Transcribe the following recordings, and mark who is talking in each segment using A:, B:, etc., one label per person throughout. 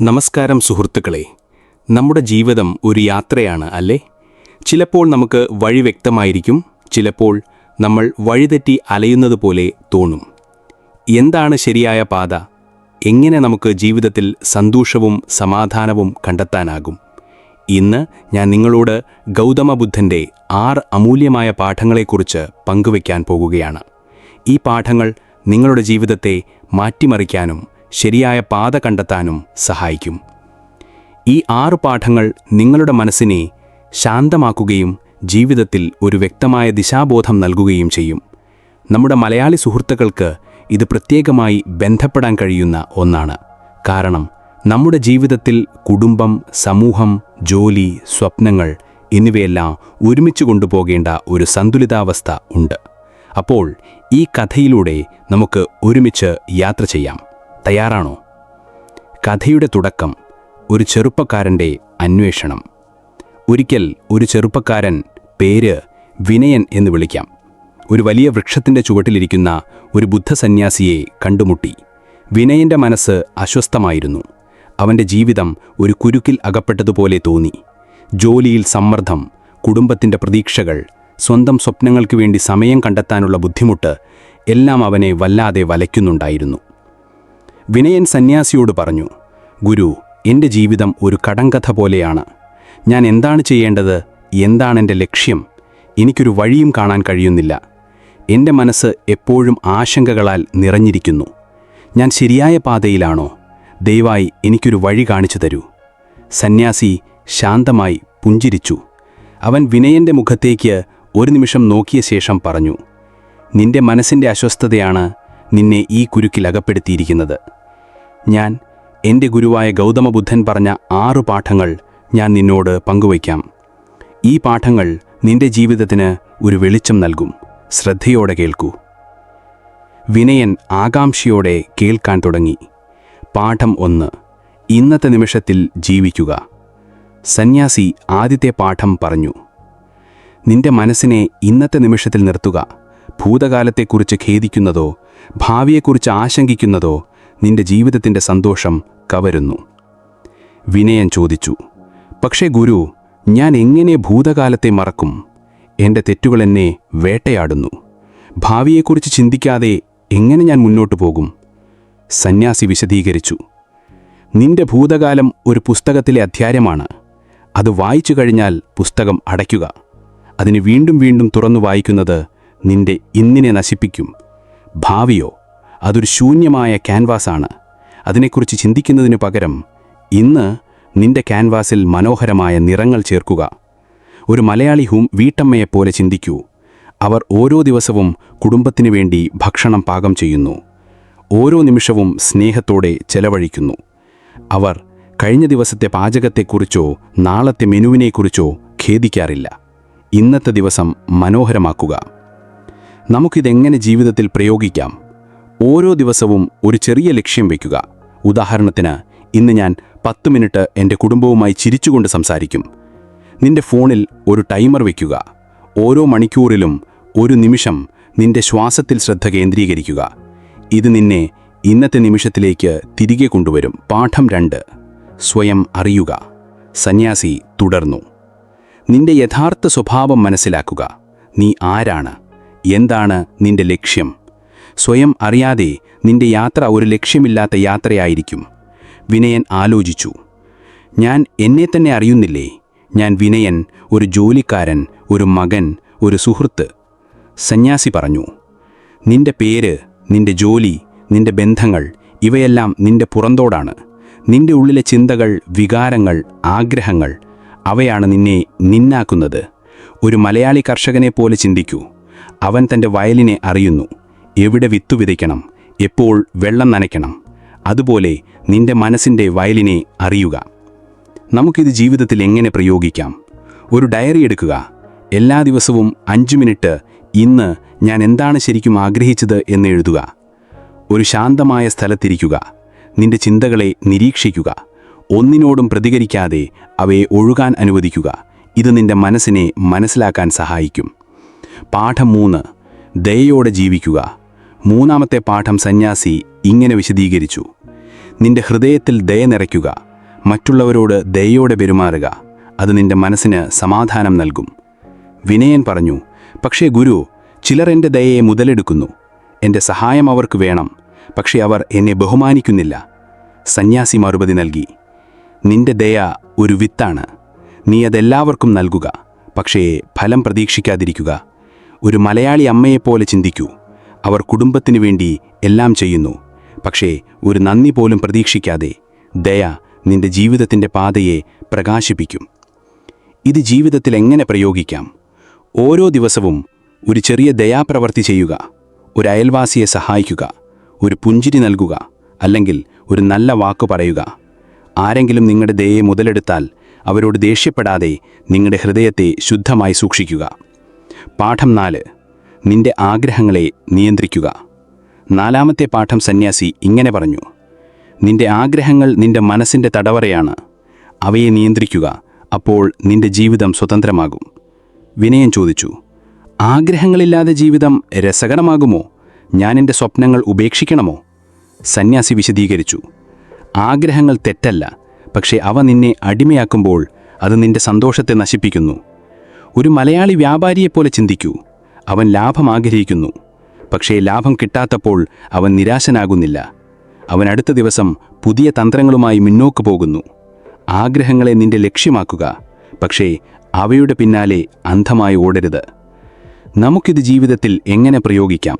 A: നമസ്കാരം സുഹൃത്തുക്കളെ. നമ്മുടെ ജീവിതം ഒരു യാത്രയാണ് അല്ലേ? ചിലപ്പോൾ നമുക്ക് വഴി വ്യക്തമായിരിക്കും ചിലപ്പോൾ നമ്മൾ വഴിതെറ്റി അലയുന്നത് പോലെ തോന്നും. എന്താണ് ശരിയായ പാത? എങ്ങനെ നമുക്ക് ജീവിതത്തിൽ സന്തോഷവും സമാധാനവും കണ്ടെത്താനാകും? ഇന്ന് ഞാൻ നിങ്ങളോട് ഗൗതമ ബുദ്ധന്റെ ആറ് അമൂല്യമായ പാഠങ്ങളെക്കുറിച്ച് പങ്കുവയ്ക്കാൻ പോകുകയാണ്. ഈ പാഠങ്ങൾ നിങ്ങളുടെ ജീവിതത്തെ മാറ്റിമറിക്കാനും ശരിയായ പാത കണ്ടെത്താനും സഹായിക്കും. ഈ ആറു പാഠങ്ങൾ നിങ്ങളുടെ മനസ്സിനെ ശാന്തമാക്കുകയും ജീവിതത്തിൽ ഒരു വ്യക്തമായ ദിശാബോധം നൽകുകയും ചെയ്യും. നമ്മുടെ മലയാളി സുഹൃത്തുക്കൾക്ക് ഇത് പ്രത്യേകമായി ബന്ധപ്പെടാൻ കഴിയുന്ന ഒന്നാണ്. കാരണം നമ്മുടെ ജീവിതത്തിൽ കുടുംബം സമൂഹം ജോലി സ്വപ്നങ്ങൾ എന്നിവയെല്ലാം ഒരുമിച്ച് കൊണ്ടുപോകേണ്ട ഒരു സന്തുലിതാവസ്ഥ ഉണ്ട്. അപ്പോൾ ഈ കഥയിലൂടെ നമുക്ക് ഒരുമിച്ച് യാത്ര ചെയ്യാം. തയ്യാറാണോ? കഥയുടെ തുടക്കം ഒരു ചെറുപ്പക്കാരന്റെ അന്വേഷണം. ഒരിക്കൽ ഒരു ചെറുപ്പക്കാരൻ പേര് വിനയൻ എന്ന് വിളിക്കാം. ഒരു വലിയ വൃക്ഷത്തിന്റെ ചുവട്ടിലിരിക്കുന്ന ഒരു ബുദ്ധസന്യാസിയെ കണ്ടുമുട്ടി. വിനയന്റെ മനസ്സ് അസ്വസ്ഥമായിരുന്നു. അവന്റെ ജീവിതം ഒരു കുരുക്കിൽ അകപ്പെട്ടതുപോലെ തോന്നി. ജോലിയിൽ സമ്മർദ്ദം കുടുംബത്തിന്റെ പ്രതീക്ഷകൾ സ്വന്തം സ്വപ്നങ്ങൾക്ക് വേണ്ടി സമയം കണ്ടെത്താനുള്ള ബുദ്ധിമുട്ട് എല്ലാം അവനെ വല്ലാതെ വലയ്ക്കുന്നുണ്ടായിരുന്നു. വിനയൻ സന്യാസിയോട് പറഞ്ഞു ഗുരു എന്റെ ജീവിതം ഒരു കടങ്കഥ പോലെയാണ്. ഞാൻ എന്താണ് ചെയ്യേണ്ടത്? എന്താണ് എന്റെ ലക്ഷ്യം? എനിക്കൊരു വഴിയും കാണാൻ കഴിയുന്നില്ല. എന്റെ മനസ്സ് എപ്പോഴും ആശങ്കകളാൽ നിറഞ്ഞിരിക്കുന്നു. ഞാൻ ശരിയായ പാതയിലാണോ? ദയവായി എനിക്കൊരു വഴി കാണിച്ചു തരൂ. സന്യാസി ശാന്തമായി പുഞ്ചിരിച്ചു. അവൻ വിനയന്റെ മുഖത്തേക്ക് ഒരു നിമിഷം നോക്കിയ ശേഷം പറഞ്ഞു നിന്റെ മനസ്സിന്റെ അസ്വസ്ഥതയാണ് നിന്നെ ഈ കുരുക്കിൽ അകപ്പെടുത്തിയിരിക്കുന്നത്. ഞാൻ എന്റെ ഗുരുവായ ഗൗതമ ബുദ്ധൻ പറഞ്ഞ ആറു പാഠങ്ങൾ ഞാൻ നിന്നോട് പങ്കുവയ്ക്കാം. ഈ പാഠങ്ങൾ നിന്റെ ജീവിതത്തിന് ഒരു വെളിച്ചം നൽകും. ശ്രദ്ധയോടെ കേൾക്കൂ. വിനയൻ ആകാംക്ഷയോടെ കേൾക്കാൻ തുടങ്ങി. പാഠം ഒന്ന്. ഇന്നത്തെ നിമിഷത്തിൽ ജീവിക്കുക. സന്യാസി ആദ്യത്തെ പാഠം പറഞ്ഞു. നിന്റെ മനസ്സിനെ ഇന്നത്തെ നിമിഷത്തിൽ നിർത്തുക. ഭൂതകാലത്തെക്കുറിച്ച് ഖേദിക്കുന്നതോ ഭാവിയെക്കുറിച്ച് ആശങ്കിക്കുന്നതോ നിന്റെ ജീവിതത്തിന്റെ സന്തോഷം കവരുന്നു. വിനയൻ ചോദിച്ചു പക്ഷേ ഗുരു ഞാൻ എങ്ങനെ ഭൂതകാലത്തെ മറക്കും? എന്റെ തെറ്റുകൾ എന്നെ വേട്ടയാടുന്നു. ഭാവിയെക്കുറിച്ച് ചിന്തിക്കാതെ എങ്ങനെ ഞാൻ മുന്നോട്ടു പോകും? സന്യാസി വിശദീകരിച്ചു നിന്റെ ഭൂതകാലം ഒരു പുസ്തകത്തിലെ അധ്യായമാണ്. അത് വായിച്ചു കഴിഞ്ഞാൽ പുസ്തകം അടയ്ക്കുക. അതിന് വീണ്ടും വീണ്ടും തുറന്നു വായിക്കുന്നത് നിന്റെ ഇന്നിനെ നശിപ്പിക്കും. ഭാവിയോ? അതൊരു ശൂന്യമായ ക്യാൻവാസാണ്. അതിനെക്കുറിച്ച് ചിന്തിക്കുന്നതിനു പകരം ഇന്ന് നിന്റെ ക്യാൻവാസിൽ മനോഹരമായ നിറങ്ങൾ ചേർക്കുക. ഒരു മലയാളി ഹൂം വീട്ടമ്മയെപ്പോലെ ചിന്തിക്കൂ. അവർ ഓരോ ദിവസവും കുടുംബത്തിനു വേണ്ടി ഭക്ഷണം പാകം ചെയ്യുന്നു. ഓരോ നിമിഷവും സ്നേഹത്തോടെ ചെലവഴിക്കുന്നു. അവർ കഴിഞ്ഞ ദിവസത്തെ പാചകത്തെക്കുറിച്ചോ നാളത്തെ മെനുവിനെക്കുറിച്ചോ ഖേദിക്കാറില്ല. ഇന്നത്തെ ദിവസം മനോഹരമാക്കുക. നമുക്കിതെങ്ങനെ ജീവിതത്തിൽ പ്രയോഗിക്കാം? ഓരോ ദിവസവും ഒരു ചെറിയ ലക്ഷ്യം വയ്ക്കുക ഉദാഹരണത്തിന് ഇന്ന് ഞാൻ പത്ത് മിനിറ്റ് എന്റെ കുടുംബവുമായി ചിരിച്ചുകൊണ്ട് സംസാരിക്കും. നിന്റെ ഫോണിൽ ഒരു ടൈമർ വയ്ക്കുക ഓരോ മണിക്കൂറിലും ഒരു നിമിഷം നിന്റെ ശ്വാസത്തിൽ ശ്രദ്ധ കേന്ദ്രീകരിക്കുക. ഇത് നിന്നെ ഇന്നത്തെ നിമിഷത്തിലേക്ക് തിരികെ കൊണ്ടുവരും. പാഠം രണ്ട്. സ്വയം അറിയുക. സന്യാസി തുടർന്നു. നിന്റെ യഥാർത്ഥ സ്വഭാവം മനസ്സിലാക്കുക. നീ ആരാണ്? എന്താണ് നിന്റെ ലക്ഷ്യം? സ്വയം അറിയാതെ നിന്റെ യാത്ര ഒരു ലക്ഷ്യമില്ലാത്ത യാത്രയായിരിക്കും. വിനയൻ ആലോചിച്ചു. ഞാൻ എന്നെ തന്നെ അറിയുന്നില്ലേ? ഞാൻ വിനയൻ ഒരു ജോലിക്കാരൻ ഒരു മകൻ ഒരു സുഹൃത്ത്. സന്യാസി പറഞ്ഞു. നിന്റെ പേര് നിന്റെ ജോലി നിന്റെ ബന്ധങ്ങൾ ഇവയെല്ലാം നിന്റെ പുറന്തോടാണ്. നിന്റെ ഉള്ളിലെ ചിന്തകൾ വികാരങ്ങൾ ആഗ്രഹങ്ങൾ അവയാണ് നിന്നെ നിന്നാക്കുന്നത്. ഒരു മലയാളി കർഷകനെ പോലെ ചിന്തിക്കൂ. അവൻ തന്റെ വയലിനെ അറിയുന്നു. എവിടെ വിത്തു വിതയ്ക്കണം? എപ്പോൾ വെള്ളം നനയ്ക്കണം? അതുപോലെ നിന്റെ മനസ്സിന്റെ വയലിനെ അറിയുക. നമുക്കിത് ജീവിതത്തിൽ എങ്ങനെ പ്രയോഗിക്കാം? ഒരു ഡയറി എടുക്കുക. എല്ലാ ദിവസവും അഞ്ച് മിനിറ്റ് ഇന്ന് ഞാൻ എന്താണ് ശരിക്കും ആഗ്രഹിച്ചത് എന്ന് എഴുതുക. ഒരു ശാന്തമായ സ്ഥലത്തിരിക്കുക. നിന്റെ ചിന്തകളെ നിരീക്ഷിക്കുക. ഒന്നിനോടും പ്രതികരിക്കാതെ അവയെ ഒഴുകാൻ അനുവദിക്കുക. ഇത് നിന്റെ മനസ്സിനെ മനസ്സിലാക്കാൻ സഹായിക്കും. പാഠം മൂന്ന്. ദയോടെ ജീവിക്കുക. മൂന്നാമത്തെ പാഠം സന്യാസി ഇങ്ങനെ വിശദീകരിച്ചു. നിന്റെ ഹൃദയത്തിൽ ദയ നിറയ്ക്കുക. മറ്റുള്ളവരോട് ദയോടെ പെരുമാറുക. അത് നിന്റെ മനസ്സിന് സമാധാനം നൽകും. വിനയൻ പറഞ്ഞു പക്ഷേ ഗുരു ചിലർ എന്റെ ദയയെ മുതലെടുക്കുന്നു. എന്റെ സഹായം അവർക്ക് വേണം. പക്ഷേ അവർ എന്നെ ബഹുമാനിക്കുന്നില്ല. സന്യാസി മറുപടി നൽകി നിന്റെ ദയ ഒരു വിത്താണ്. നീ അതെല്ലാവർക്കും നൽകുക. പക്ഷേ ഫലം പ്രതീക്ഷിക്കാതിരിക്കുക. ഒരു മലയാളി അമ്മയെപ്പോലെ ചിന്തിക്കൂ. അവർ കുടുംബത്തിനു വേണ്ടി എല്ലാം ചെയ്യുന്നു. പക്ഷേ ഒരു നന്ദി പോലും പ്രതീക്ഷിക്കാതെ ദയ നിന്റെ ജീവിതത്തിന്റെ പാതയെ പ്രകാശിപ്പിക്കും. ഇത് ജീവിതത്തിൽ എങ്ങനെ പ്രയോഗിക്കാം? ഓരോ ദിവസവും ഒരു ചെറിയ ദയാപ്രവർത്തി ചെയ്യുക ഒരു അയൽവാസിയെ സഹായിക്കുക ഒരു പുഞ്ചിരി നൽകുക അല്ലെങ്കിൽ ഒരു നല്ല വാക്കു പറയുക. ആരെങ്കിലും നിങ്ങളുടെ ദയയെ മുതലെടുത്താൽ അവരോട് ദേഷ്യപ്പെടാതെ നിങ്ങളുടെ ഹൃദയത്തെ ശുദ്ധമായി സൂക്ഷിക്കുക. പാഠം നാല്. നിന്റെ ആഗ്രഹങ്ങളെ നിയന്ത്രിക്കുക. നാലാമത്തെ പാഠം സന്യാസി ഇങ്ങനെ പറഞ്ഞു. നിന്റെ ആഗ്രഹങ്ങൾ നിന്റെ മനസ്സിന്റെ തടവറയാണ്. അവയെ നിയന്ത്രിക്കുക അപ്പോൾ നിന്റെ ജീവിതം സ്വതന്ത്രമാകും. വിനയൻ ചോദിച്ചു ആഗ്രഹങ്ങളില്ലാതെ ജീവിതം രസകരമാകുമോ? ഞാൻ എന്റെ സ്വപ്നങ്ങൾ ഉപേക്ഷിക്കണമോ? സന്യാസി വിശദീകരിച്ചു ആഗ്രഹങ്ങൾ തെറ്റല്ല പക്ഷേ അവ നിന്നെ അടിമയാക്കുമ്പോൾ അത് നിന്റെ സന്തോഷത്തെ നശിപ്പിക്കുന്നു. ഒരു മലയാളി വ്യാപാരിയെപ്പോലെ ചിന്തിക്കൂ. അവൻ ലാഭം ആഗ്രഹിക്കുന്നു. പക്ഷേ ലാഭം കിട്ടാത്തപ്പോൾ അവൻ നിരാശനാകുന്നില്ല. അവൻ അടുത്ത ദിവസം പുതിയ തന്ത്രങ്ങളുമായി മുന്നോക്ക് പോകുന്നു. ആഗ്രഹങ്ങളെ നിന്റെ ലക്ഷ്യമാക്കുക. പക്ഷേ അവയുടെ പിന്നാലെ അന്ധമായി ഓടരുത്. നമുക്കിത് ജീവിതത്തിൽ എങ്ങനെ പ്രയോഗിക്കാം?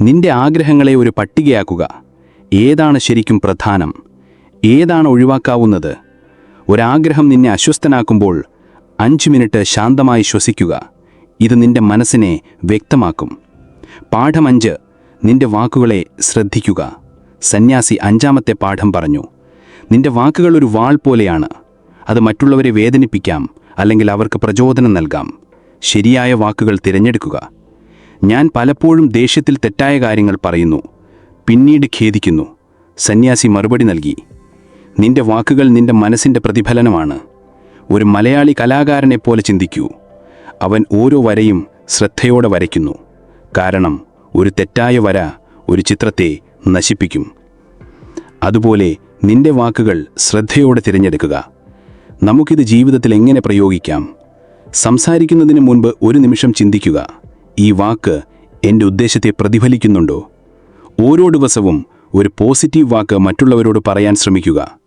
A: നിന്റെ ആഗ്രഹങ്ങളെ ഒരു പട്ടികയാക്കുക. ഏതാണ് ശരിക്കും പ്രധാനം? ഏതാണ് ഒഴിവാക്കാവുന്നത്? ഒരാഗ്രഹം നിന്നെ അസ്വസ്ഥനാക്കുമ്പോൾ അഞ്ച് മിനിറ്റ് ശാന്തമായി ശ്വസിക്കുക. ഇത് നിന്റെ മനസ്സിനെ വ്യക്തമാക്കും. പാഠം അഞ്ച്. നിന്റെ വാക്കുകളെ ശ്രദ്ധിക്കുക. സന്യാസി അഞ്ചാമത്തെ പാഠം പറഞ്ഞു. നിന്റെ വാക്കുകൾ ഒരു വാൾ പോലെയാണ്. അത് മറ്റുള്ളവരെ വേദനിപ്പിക്കാം അല്ലെങ്കിൽ അവർക്ക് പ്രചോദനം നൽകാം. ശരിയായ വാക്കുകൾ തിരഞ്ഞെടുക്കുക. ഞാൻ പലപ്പോഴും ദേഷ്യത്തിൽ തെറ്റായ കാര്യങ്ങൾ പറയുന്നു. പിന്നീട് ഖേദിക്കുന്നു. സന്യാസി മറുപടി നൽകി. നിന്റെ വാക്കുകൾ നിന്റെ മനസ്സിന്റെ പ്രതിഫലനമാണ്. ഒരു മലയാളി കലാകാരനെ പോലെ ചിന്തിക്കൂ. അവൻ ഓരോ വരയും ശ്രദ്ധയോടെ വരയ്ക്കുന്നു. കാരണം ഒരു തെറ്റായ വര ഒരു ചിത്രത്തെ നശിപ്പിക്കും. അതുപോലെ നിന്റെ വാക്കുകൾ ശ്രദ്ധയോടെ തിരഞ്ഞെടുക്കുക. നമുക്കിത് ജീവിതത്തിൽ എങ്ങനെ പ്രയോഗിക്കാം? സംസാരിക്കുന്നതിന് മുൻപ് ഒരു നിമിഷം ചിന്തിക്കുക. ഈ വാക്ക് എന്റെ ഉദ്ദേശത്തെ പ്രതിഫലിക്കുന്നുണ്ടോ? ഓരോ ദിവസവും ഒരു പോസിറ്റീവ് വാക്ക് മറ്റുള്ളവരോട് പറയാൻ ശ്രമിക്കുക.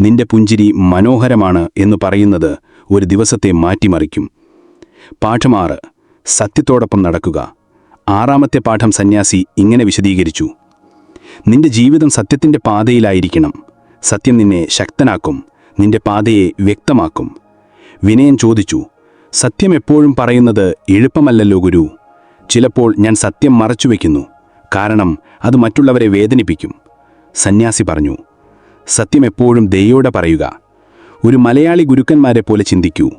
A: നിന്റെ പുഞ്ചിരി മനോഹരമാണ് എന്ന് പറയുന്നത് ഒരു ദിവസത്തെ മാറ്റിമറിക്കും. പാഠമാറ് സത്യത്തോടൊപ്പം നടക്കുക. ആറാമത്തെ പാഠം സന്യാസി ഇങ്ങനെ വിശദീകരിച്ചു. നിന്റെ ജീവിതം സത്യത്തിന്റെ പാതയിലായിരിക്കണം. സത്യം നിന്നെ ശക്തനാക്കും. നിന്റെ പാതയെ വ്യക്തമാക്കും. വിനയൻ ചോദിച്ചു സത്യം എപ്പോഴും പറയുന്നത് എളുപ്പമല്ലല്ലോ ഗുരു. ചിലപ്പോൾ ഞാൻ സത്യം മറച്ചുവെക്കുന്നു. കാരണം അത് മറ്റുള്ളവരെ വേദനിപ്പിക്കും. സന്യാസി പറഞ്ഞു സത്യം എപ്പോഴും ദയോടെ പറയുക. ഒരു മലയാളി ഗുരുക്കന്മാരെ പോലെ ചിന്തിക്കൂ.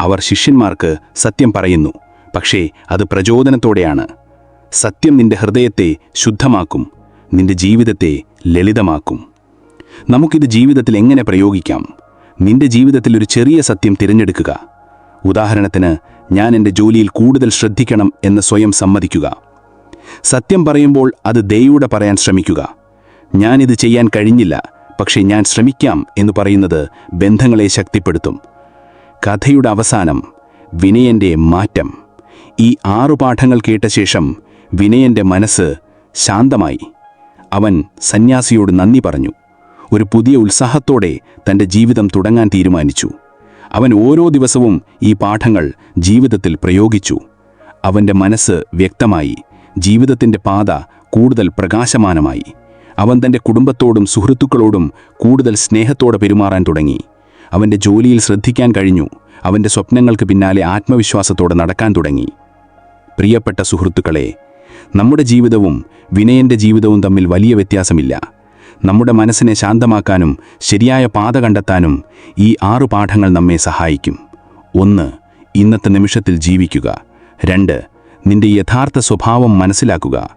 A: അവർ ശിഷ്യന്മാർക്ക് സത്യം പറയുന്നു. പക്ഷേ അത് പ്രചോദനത്തോടെയാണ്. സത്യം നിന്റെ ഹൃദയത്തെ ശുദ്ധമാക്കും. നിന്റെ ജീവിതത്തെ ലളിതമാക്കും. നമുക്കിത് ജീവിതത്തിൽ എങ്ങനെ പ്രയോഗിക്കാം? നിന്റെ ജീവിതത്തിൽ ഒരു ചെറിയ സത്യം തിരഞ്ഞെടുക്കുക. ഉദാഹരണത്തിന് ഞാൻ എന്റെ ജോലിയിൽ കൂടുതൽ ശ്രദ്ധിക്കണം എന്ന് സ്വയം സമ്മതിക്കുക. സത്യം പറയുമ്പോൾ അത് ദയോടെ പറയാൻ ശ്രമിക്കുക. ഞാനിത് ചെയ്യാൻ കഴിഞ്ഞില്ല. പക്ഷേ ഞാൻ ശ്രമിക്കാം എന്ന് പറയുന്നത് ബന്ധങ്ങളെ ശക്തിപ്പെടുത്തും. കഥയുടെ അവസാനം വിനയന്റെ മാറ്റം. ഈ ആറു പാഠങ്ങൾ കേട്ട ശേഷം വിനയന്റെ മനസ്സ് ശാന്തമായി. അവൻ സന്യാസിയോട് നന്ദി പറഞ്ഞു. ഒരു പുതിയ ഉത്സാഹത്തോടെ തന്റെ ജീവിതം തുടങ്ങാൻ തീരുമാനിച്ചു. അവൻ ഓരോ ദിവസവും ഈ പാഠങ്ങൾ ജീവിതത്തിൽ പ്രയോഗിച്ചു. അവന്റെ മനസ്സ് വ്യക്തമായി. ജീവിതത്തിന്റെ പാത കൂടുതൽ പ്രകാശമാനമായി. അവൻ തന്റെ കുടുംബത്തോടും സുഹൃത്തുക്കളോടും കൂടുതൽ സ്നേഹത്തോടെ പെരുമാറാൻ തുടങ്ങി. അവന്റെ ജോലിയിൽ ശ്രദ്ധിക്കാൻ കഴിഞ്ഞു. അവന്റെ സ്വപ്നങ്ങൾക്ക് പിന്നാലെ ആത്മവിശ്വാസത്തോടെ നടക്കാൻ തുടങ്ങി. പ്രിയപ്പെട്ട സുഹൃത്തുക്കളെ നമ്മുടെ ജീവിതവും വിനയന്റെ ജീവിതവും തമ്മിൽ വലിയ വ്യത്യാസമില്ല. നമ്മുടെ മനസ്സിനെ ശാന്തമാക്കാനും ശരിയായ പാത കണ്ടെത്താനും ഈ ആറു പാഠങ്ങൾ നമ്മെ സഹായിക്കും. ഒന്ന് ഇന്നത്തെ നിമിഷത്തിൽ ജീവിക്കുക. രണ്ട് നിന്റെ യഥാർത്ഥ സ്വഭാവം മനസ്സിലാക്കുക.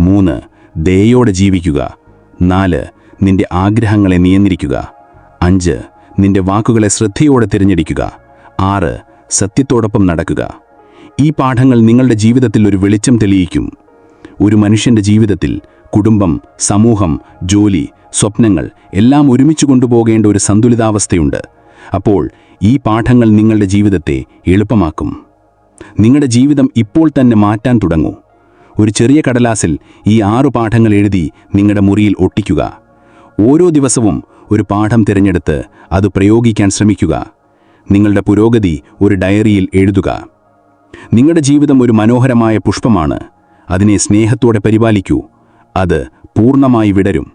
A: മൂന്ന് ദയോടെ ജീവിക്കുക. നാല് നിന്റെ ആഗ്രഹങ്ങളെ നിയന്ത്രിക്കുക. അഞ്ച് നിന്റെ വാക്കുകളെ ശ്രദ്ധയോടെ തിരഞ്ഞെടുക്കുക. ആറ് സത്യത്തോടൊപ്പം നടക്കുക. ഈ പാഠങ്ങൾ നിങ്ങളുടെ ജീവിതത്തിൽ ഒരു വെളിച്ചം തെളിയിക്കും. ഒരു മനുഷ്യന്റെ ജീവിതത്തിൽ കുടുംബം സമൂഹം ജോലി
B: സ്വപ്നങ്ങൾ എല്ലാം ഒരുമിച്ച് കൊണ്ടുപോകേണ്ട ഒരു സന്തുലിതാവസ്ഥയുണ്ട്. അപ്പോൾ ഈ പാഠങ്ങൾ നിങ്ങളുടെ ജീവിതത്തെ എളുപ്പമാക്കും. നിങ്ങളുടെ ജീവിതം ഇപ്പോൾ തന്നെ മാറ്റാൻ തുടങ്ങൂ. ഒരു ചെറിയ കടലാസിൽ ഈ ആറു പാഠങ്ങൾ എഴുതി നിങ്ങളുടെ മുറിയിൽ ഒട്ടിക്കുക. ഓരോ ദിവസവും ഒരു പാഠം തിരഞ്ഞെടുത്ത് അത് പ്രയോഗിക്കാൻ ശ്രമിക്കുക. നിങ്ങളുടെ പുരോഗതി ഒരു ഡയറിയിൽ എഴുതുക. നിങ്ങളുടെ ജീവിതം ഒരു മനോഹരമായ പുഷ്പമാണ്. അതിനെ സ്നേഹത്തോടെ പരിപാലിക്കൂ. അത് പൂർണമായി വിടരും.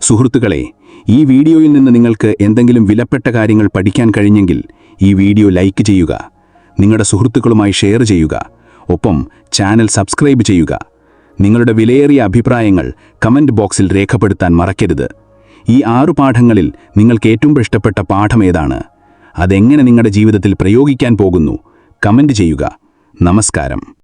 B: സുഹൃത്തുക്കളെ ഈ വീഡിയോയിൽ നിന്ന് നിങ്ങൾക്ക് എന്തെങ്കിലും വിലപ്പെട്ട കാര്യങ്ങൾ പഠിക്കാൻ കഴിഞ്ഞെങ്കിൽ ഈ വീഡിയോ ലൈക്ക് ചെയ്യുക. നിങ്ങളുടെ സുഹൃത്തുക്കളുമായി ഷെയർ ചെയ്യുക. ഒപ്പം ചാനൽ സബ്സ്ക്രൈബ് ചെയ്യുക. നിങ്ങളുടെ വിലയേറിയ അഭിപ്രായങ്ങൾ കമന്റ് ബോക്സിൽ രേഖപ്പെടുത്താൻ മറക്കരുത്. ഈ ആറു പാഠങ്ങളിൽ നിങ്ങൾക്ക് ഏറ്റവും ഇഷ്ടപ്പെട്ട പാഠം ഏതാണ്? അതെങ്ങനെ നിങ്ങളുടെ ജീവിതത്തിൽ പ്രയോഗിക്കാൻ പോകുന്നു? കമന്റ് ചെയ്യുക. നമസ്കാരം.